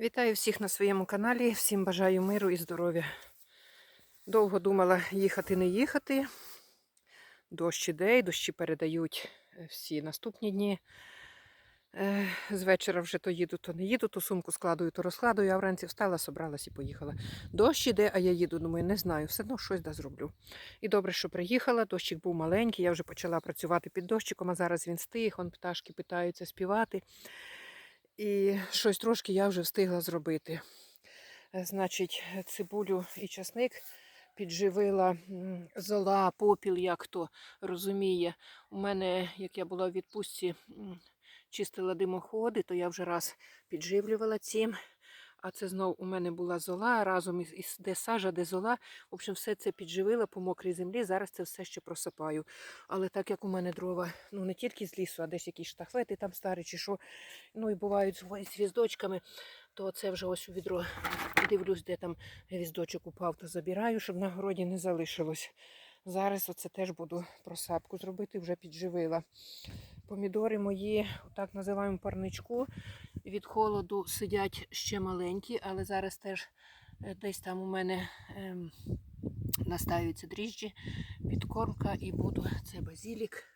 Вітаю всіх на своєму каналі. Всім бажаю миру і здоров'я. Довго думала їхати, не їхати. Дощ іде, і дощі передають е, всі наступні дні. Е, З вечора вже то їду, то не їду, то сумку складую, то розкладую, а вранці встала, собралась і поїхала. Дощ іде, а я їду, думаю, не знаю, все одно щось да зроблю. І добре, що приїхала, дощик був маленький, я вже почала працювати під дощиком, а зараз він стих, он пташки питаються співати. І щось трошки я вже встигла зробити. Е, Значить, цибулю і часник підживила зола, попіл, як то розуміє. У мене, як я була в відпустці, чистила димоходи, то я вже раз підживлювала цим. А це знов у мене була зола разом із, де сажа, де зола. В общем, все це підживила по мокрій землі. Зараз це все ще просипаю. Але так як у мене дрова, ну не тільки з лісу, а десь якісь штахвети там старі чи що, ну і бувають з гвіздочками, то це вже ось у відро дивлюсь, де там гвіздочок упав, то забираю, щоб на городі не залишилось. Зараз оце теж буду просапку зробити, вже підживила. Помідори мої, так називаємо парничку. Від холоду сидять ще маленькі, але зараз теж е, десь там у мене ем, настаються дріжджі, підкормка і буду це базілік.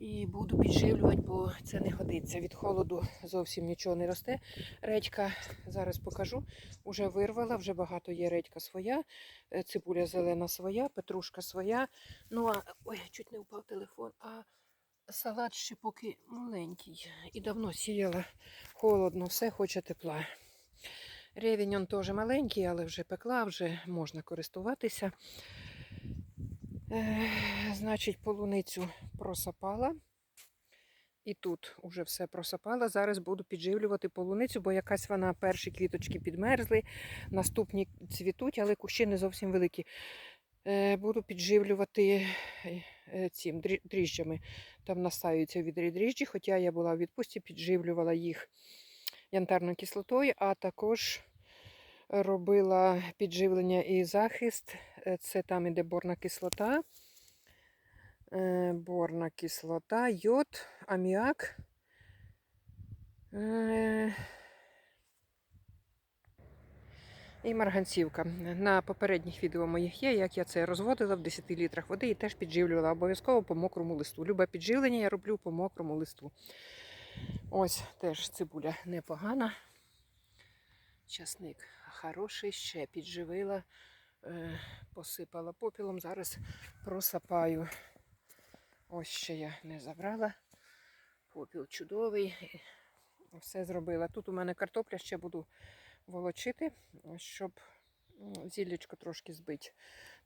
І буду підживлювати, бо це не годиться. Від холоду зовсім нічого не росте. Редька зараз покажу. Уже вирвала, вже багато є редька своя, е, цибуля зелена своя, петрушка своя. Ну а ой, чуть не впав телефон. А салат ще поки маленький. І давно сіяла холодно, все хоче тепла. Ревінь теж маленький, але вже пекла, вже можна користуватися. Значить, полуницю просапала. І тут уже все просапала. Зараз буду підживлювати полуницю, бо якась вона перші квіточки підмерзли, наступні цвітуть, але кущі не зовсім великі. Е, буду підживлювати е, е, цим дрі- дріжджами. Там настаються відрі дріжджі, хоча я була в відпустці, підживлювала їх янтарною кислотою, а також робила підживлення і захист. Е, Це там іде борна кислота. Е, Борна кислота, йод, аміак. Е, І марганцівка. На попередніх відео моїх є, як я це розводила в 10 літрах води і теж підживлювала обов'язково по мокрому листу. Любе підживлення я роблю по мокрому листу. Ось теж цибуля непогана. Часник хороший, ще підживила, посипала попілом. Зараз просапаю. Ось ще я не забрала. Попіл чудовий. Все зробила. Тут у мене картопля ще буду волочити, щоб зіллячко трошки збити.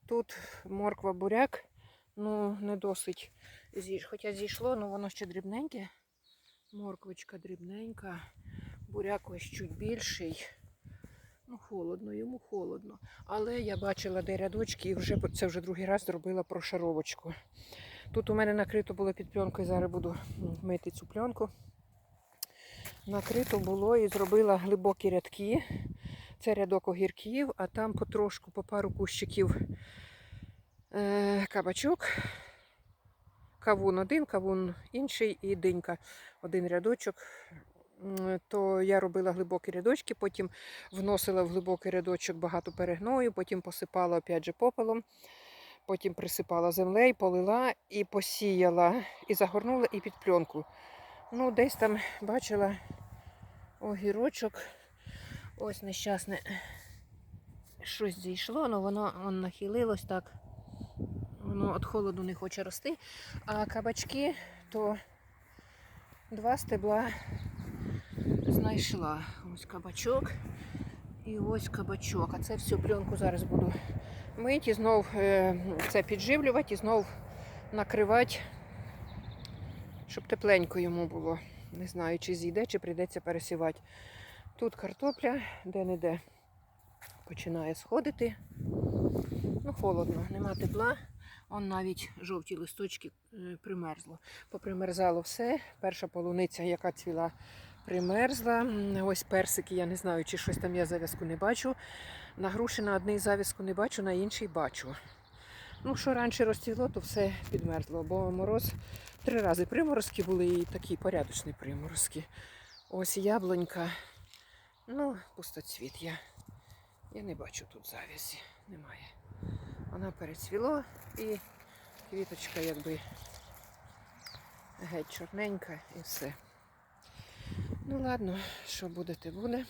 Тут морква буряк, ну не досить зійш. Хоча зійшло, ну воно ще дрібненьке. Морквочка дрібненька, буряк ось чуть більший. Ну, холодно, йому холодно. Але я бачила, де рядочки, і вже це вже другий раз зробила прошаровочку. Тут у мене накрито було під пленкою, зараз буду мити цю пленку. Накрито було і зробила глибокі рядки. Це рядок огірків, а там потрошку по пару кущиків е, кабачок. Кавун один, кавун інший і динька. Один рядочок. То я робила глибокі рядочки, потім вносила в глибокий рядочок багато перегною, потім посипала опять же попелом, потім присипала землею, полила і посіяла, і загорнула і під пленку. Ну, десь там бачила огірочок. Ось нещасне щось зійшло, але воно, воно нахилилось так. Воно від холоду не хоче рости. А кабачки то два стебла знайшла. Ось кабачок і ось кабачок. А це всю пленку зараз буду мити і знов е, це підживлювати і знов накривати, щоб тепленько йому було. Не знаю, чи зійде, чи прийдеться пересівати. Тут картопля, де-не-де починає сходити. Ну, холодно, нема тепла. Он навіть жовті листочки е, примерзло. Попримерзало все. Перша полуниця, яка цвіла, примерзла. Ось персики, я не знаю, чи щось там я зав'язку не бачу. На груші на одній зав'язку не бачу, на іншій бачу. Ну, що раніше розцвіло, то все підмерзло, бо мороз три рази приморозки були і такі порядочні приморозки. Ось яблунька. Ну, пустоцвіт я. Я не бачу тут завязі. Немає. Вона перецвіло і квіточка якби геть чорненька і все. Ну ладно, що буде, те буде.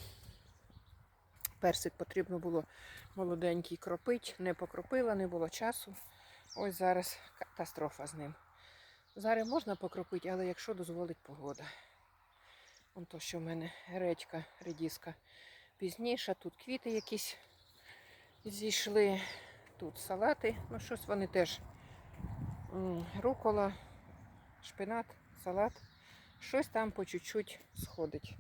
Персик потрібно було молоденький кропить, не покропила, не було часу. Ось зараз катастрофа з ним. Зараз можна покропити, але якщо дозволить погода. Вон то, що в мене редька, редіска пізніше, тут квіти якісь зійшли, тут салати, ну щось вони теж рукола, шпинат, салат. Щось там по чуть-чуть сходить.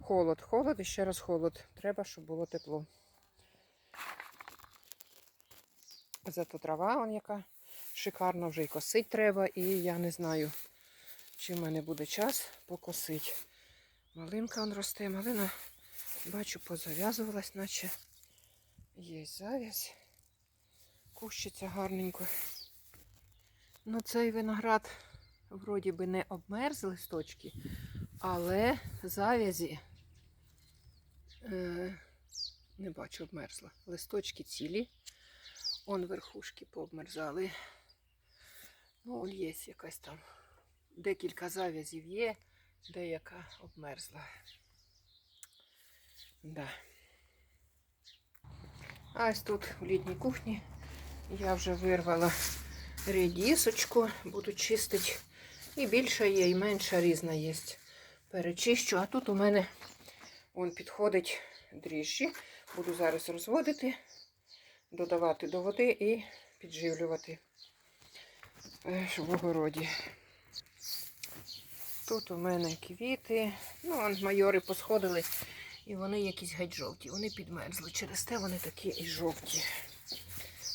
Холод, холод і ще раз холод. Треба, щоб було тепло. Зато трава вон яка шикарна вже і косить треба, і я не знаю, чи в мене буде час покосити. Малинка он росте, малина, бачу, позав'язувалась, наче є зав'язь. Кущиться гарненько. Ну, цей виноград вроді би не обмерз листочки, але зав'язі е, не бачу, обмерзла. Листочки цілі. Он верхушки пообмерзали. Ну, є якась там. Декілька зав'язів є, деяка обмерзла. Да. А ось тут у літній кухні я вже вирвала редісочку, буду чистити. І більша є, і менша різна є. Перечищу. А тут у мене он підходить дріжджі. Буду зараз розводити, додавати до води і підживлювати е, в огороді. Тут у мене квіти. Ну, он майори посходили, і вони якісь геть жовті. Вони підмерзли. Через те вони такі і жовті.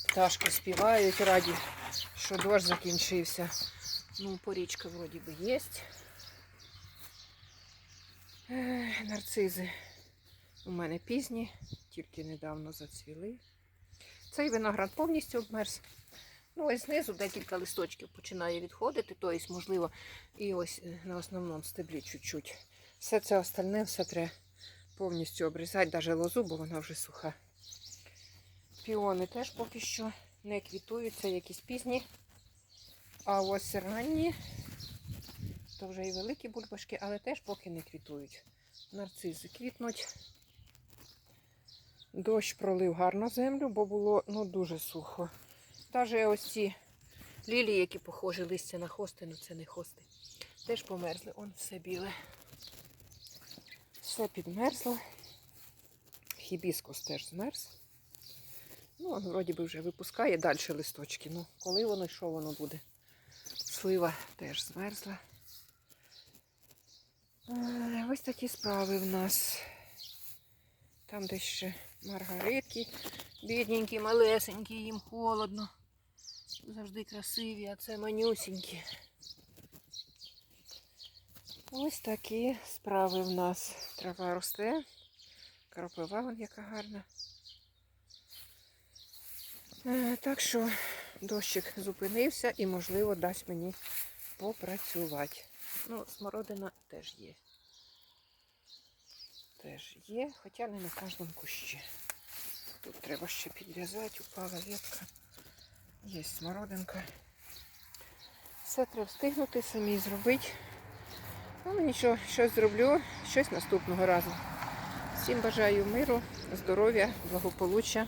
Пташки співають раді, що дощ закінчився. Ну, порічка вроді би є. Нарцизи у мене пізні, тільки недавно зацвіли. Цей виноград повністю обмерз. Ну, ось знизу декілька листочків починає відходити, тобто, можливо, і ось е, на основному стеблі чуть-чуть. Все це остальне все треба повністю обрізати, навіть лозу, бо вона вже суха. Піони теж поки що не квітують, це якісь пізні. А ось ранні, то вже і великі бульбашки, але теж поки не квітують. Нарцизи квітнуть. Дощ пролив гарно землю, бо було ну, дуже сухо. Навіть ось ці лілії, які похожі листя на хости, ну це не хости, теж померзли. Он все біле. Все підмерзло. Хібіскус теж змерз. Ну, вроді би вже випускає далі листочки. Ну, коли воно і що воно буде? Слива теж змерзла. Ось такі справи в нас. Там десь ще маргаритки, бідненькі, малесенькі, їм холодно. Завжди красиві, а це манюсінькі. Ось такі справи в нас. Трава росте, кропива вон яка гарна. Е, Так що дощик зупинився і, можливо, дасть мені попрацювати. Ну, смородина теж є. Теж є, хоча не на кожному кущі. Тут треба ще підв'язати, упала ветка. Є смородинка. Все треба встигнути самі зробити. Ну, нічого, щось зроблю, щось наступного разу. Всім бажаю миру, здоров'я, благополуччя.